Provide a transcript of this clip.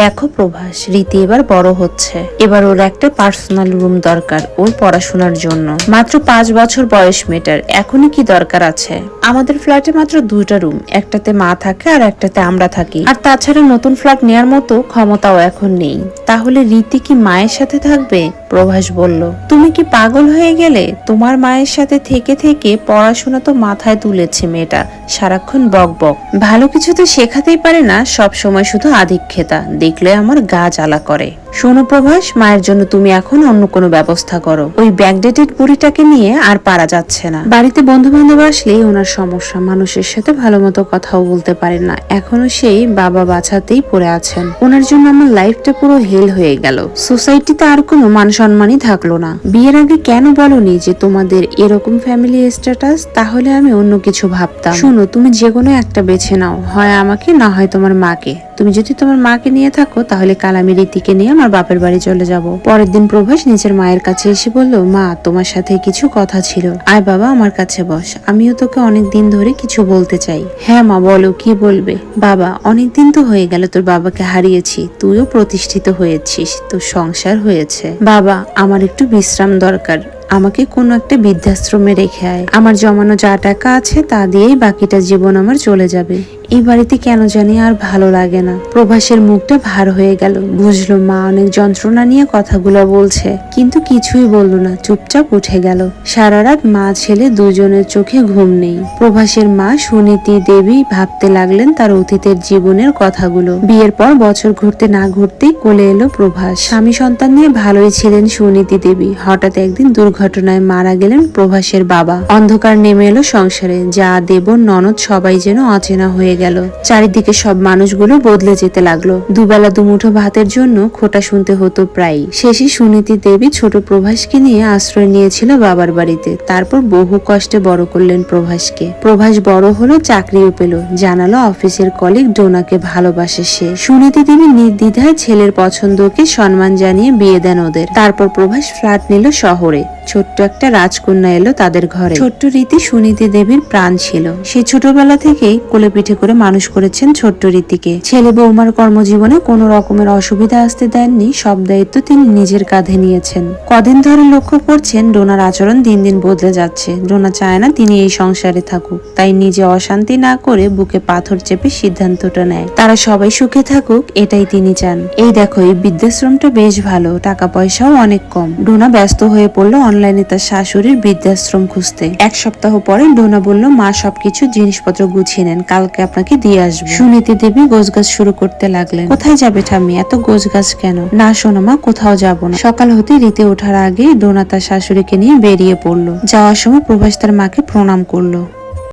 দেখো প্রভাস, রীতি এবার বড় হচ্ছে। এবার ওর একটা পার্সোনাল রুম দরকার, ওর পড়াশোনার জন্য। মাত্র পাঁচ বছর বয়স মেটার এখনই কি দরকার আছে? আমাদের ফ্ল্যাটে মাত্র দুইটা রুম একটাতে মা থাকে আর একটাতে আমরা থাকি। আর তাছাড়া নতুন ফ্ল্যাট নেয়ার মতো ক্ষমতাও এখন নেই। তাহলে রীতি কি মায়ের সাথে থাকবে? প্রভাস বলল, তুমি কি পাগল হয়ে গেলে? তোমার মায়ের সাথে থেকে থেকে পড়াশোনা তো মাথায় তুলেছে মেয়েটা। সারাক্ষণ বক বক। ভালো কিছু তো শেখাতেই পারে না সব সময় শুধু আধিক্ষেতা দেখলে আমার গা জ্বালা করে শোনো প্রভাস মায়ের জন্য তুমি এখন অন্য কোনো ব্যবস্থা করো। ওই ব্যাকডেটেড বুড়িটাকে নিয়ে আর পারা যাচ্ছে না। বাড়িতে বন্ধু বান্ধব আসলে ওনার সমস্যা। মানুষের সাথে ভালো মতো কথাও বলতে পারেন না। এখনও সেই বাবা বাঁচাতেই পড়ে আছেন। ওনার জন্য আমার লাইফটা পুরো হেল হয়ে গেল। সোসাইটিতে আর কোনো মান সম্মানই থাকল না। বিয়ের আগে কেন বলনি যে তোমাদের এরকম ফ্যামিলি স্ট্যাটাস তাহলে আমি অন্য কিছু ভাবতাম। শোনো, তুমি যে কোনো একটা বেছে নাও। হয় আমাকে, না হয় তোমার মাকে। তুমি যদি তোমার মাকে নিয়ে থাকো, তাহলে কাল আমি রীতিকে নিয়ে আমার বাপের বাড়ি চলে যাব। পরের দিন প্রভাস নিজের মায়ের কাছে এসে বলল, মা, তোমার সাথে কিছু কথা ছিল। আয় বাবা, আমার কাছে বস। আমিও তোকে অনেক দিন ধরে কিছু বলতে চাই। হ্যাঁ মা, বলো, কি বলবে? বাবা অনেক দিন তো হয়ে গেল তোর বাবাকে হারিয়েছি। তুইও প্রতিষ্ঠিত হয়েছিস, তোর সংসার হয়েছে। বাবা, আমার একটু বিশ্রাম দরকার। আমাকে কোনো একটা বৃদ্ধাশ্রমে রেখে আয়। আমার জমানো যা টাকা আছে তা দিয়েই বাকিটা জীবন আমার চলে যাবে। এই বাড়িতে কেন জানি আর ভালো লাগে না। প্রভাসের মুখটা ভার হয়ে গেল। বুঝলো, মা অনেক যন্ত্রণা নিয়ে কথাগুলো বলছে, কিন্তু কিছুই বলল না। চুপচাপ উঠে গেল। সারা রাত মা ছেলে দুজনের চোখে ঘুম নেই। প্রভাসের মা সুনীতি দেবী ভাবতে লাগলেন তার অতীতের জীবনের কথাগুলো। বিয়ের পর বছর ঘুরতে না ঘুরতেই কোলে এলো প্রভাস। স্বামী সন্তান নিয়ে ভালোই ছিলেন সুনীতি দেবী। হঠাৎ একদিন দুর্ঘটনায় মারা গেলেন প্রভাসের বাবা। অন্ধকার নেমে এলো সংসারে, যা দেব, ননদ সবাই যেন অচেনা হয়ে গেল। চারিদিকে সব মানুষগুলো বদলে যেতে লাগল। দুবেলা দুমুঠো ভাতের জন্য খোটা শুনতে হতো প্রায় শেষে সুনীতি দেবী ছোট প্রভাসকে নিয়ে আশ্রয় নিয়েছিল বাবার বাড়িতে। তারপর বহু কষ্টে বড় করলেন প্রভাসকে। প্রভাস বড় হলো, চাকরিও পেল, জানালো অফিসের কলিগ ডোনাকে ভালোবাসে সে। সুনীতি দেবী নির্দ্বিধায় ছেলের পছন্দকে সম্মান জানিয়ে বিয়ে দেন ওদের। তারপর প্রভাস ফ্ল্যাট নিল শহরে। ছোট্ট একটা রাজকন্যা এলো তাদের ঘরে। ছোট্ট রীতি সুনীতি দেবীর প্রাণ ছিল। সে ছোটবেলা থেকেই কোলে পিঠে করে মানুষ করেছেন ছোট্ট রীতিকে। ছেলে বৌমার কর্মজীবনে কোনো রকমের অসুবিধা আসতে দেননি, সব দায়িত্ব তিনি নিজের কাঁধে নিয়েছেন। কদিন ধরে লক্ষ্য করছেন ডোনার আচরণ দিন দিন বদলে যাচ্ছে। ডোনা চায় না তিনি এই সংসারে থাকুক, তাই নিজে অশান্তি না করে বুকে পাথর চেপে সিদ্ধান্তটা নেয়। তারা সবাই সুখে থাকুক, এটাই তিনি চান। এই দেখো, এই বৃদ্ধাশ্রমটা বেশ ভালো টাকা পয়সাও অনেক কম। ডোনা ব্যস্ত হয়ে পড়ল অনলাইনে তার শাশুড়ির বৃদ্ধাশ্রম খুঁজতে। এক সপ্তাহ পরে ডোনা বলল, মা, সবকিছু জিনিসপত্র গুছিয়ে নেন, কালকে আপনাকে দিয়ে আসবে। সুনীতি দেবী গোছগাছ শুরু করতে লাগলেন। কোথায় যাবে ঠাম্মি? এত গোছগাছ কেন? না, শোনো মা, কোথাও যাব না। সকাল হতে রীতি ওঠার আগে ডোনা তার শাশুড়িকে নিয়ে বেরিয়ে পড়ল। যাওয়ার সময় প্রভাস তার মাকে প্রণাম করল।